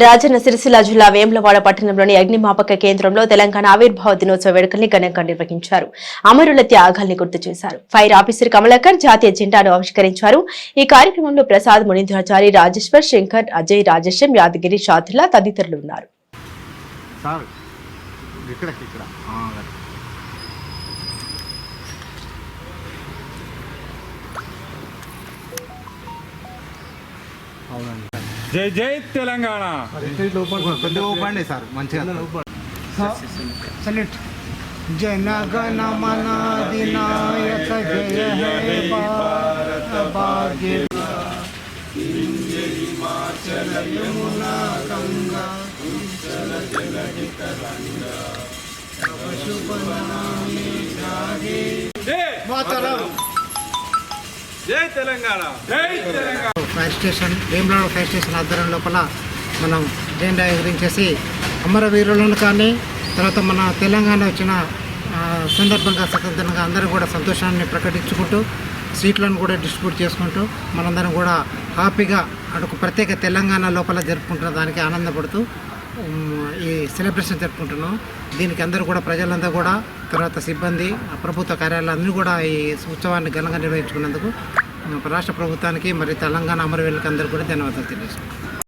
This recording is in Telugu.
రాజన్న సిరిసిల్ల జిల్లా వేములవాడ పట్టణంలోని అగ్నిమాపక కేంద్రంలో తెలంగాణ ఆవిర్భావ దినోత్సవ వేడుకల్ని ఘనంగా నిర్వహించారు. అమరుల త్యాగాల్ని గుర్తు చేశారు ఫైర్ ఆఫీసర్ కమలాకర్ జాతీయ జెండాను ఆవిష్కరించారు. ఈ కార్యక్రమంలో ప్రసాద్ మునీంద్రాచారి రాజేశ్వర్ శంకర్ అజయ్ రాజేశం యాదగిరి షాతుల్లా తదితరులు ఉన్నారు. అవునండి. జై జై తెలంగాణ కొద్దిగా ఊపండి సార్ మంచిగా सल्यूट जनगण मन अधिनायक जय हे भारत भाग्य यमुना गंगा शुभ नामे जागे జై मातरम జై తెలంగాణ. జై Telangana. Fire station Vemulawada fire station ఆధ్వర్యం లోపల మనం జెండా ఎగిరించేసి అమరవీరులను కానీ తర్వాత మన తెలంగాణ వచ్చిన సందర్భంగా స్వతంత్రంగా అందరూ కూడా సంతోషాన్ని ప్రకటించుకుంటూ సీట్లను కూడా డిస్ట్రిబ్యూట్ చేసుకుంటూ మనందరం కూడా హ్యాపీగా అటు ప్రత్యేక తెలంగాణ లోపల జరుపుకుంటున్న దానికి ఆనందపడుతూ ఈ సెలబ్రేషన్ జరుపుకుంటున్నాం. దీనికి అందరూ కూడా ప్రజలంతా కూడా తర్వాత సిబ్బంది ఆ ప్రభుత్వ కార్యాలయాలు కూడా ఈ ఉత్సవాన్ని ఘనంగా నిర్వహించుకున్నందుకు రాష్ట్ర ప్రభుత్వానికి మరి తెలంగాణ అమరవీరులకు అందరూ కూడా ధన్యవాదాలు తెలియజేస్తున్నాం.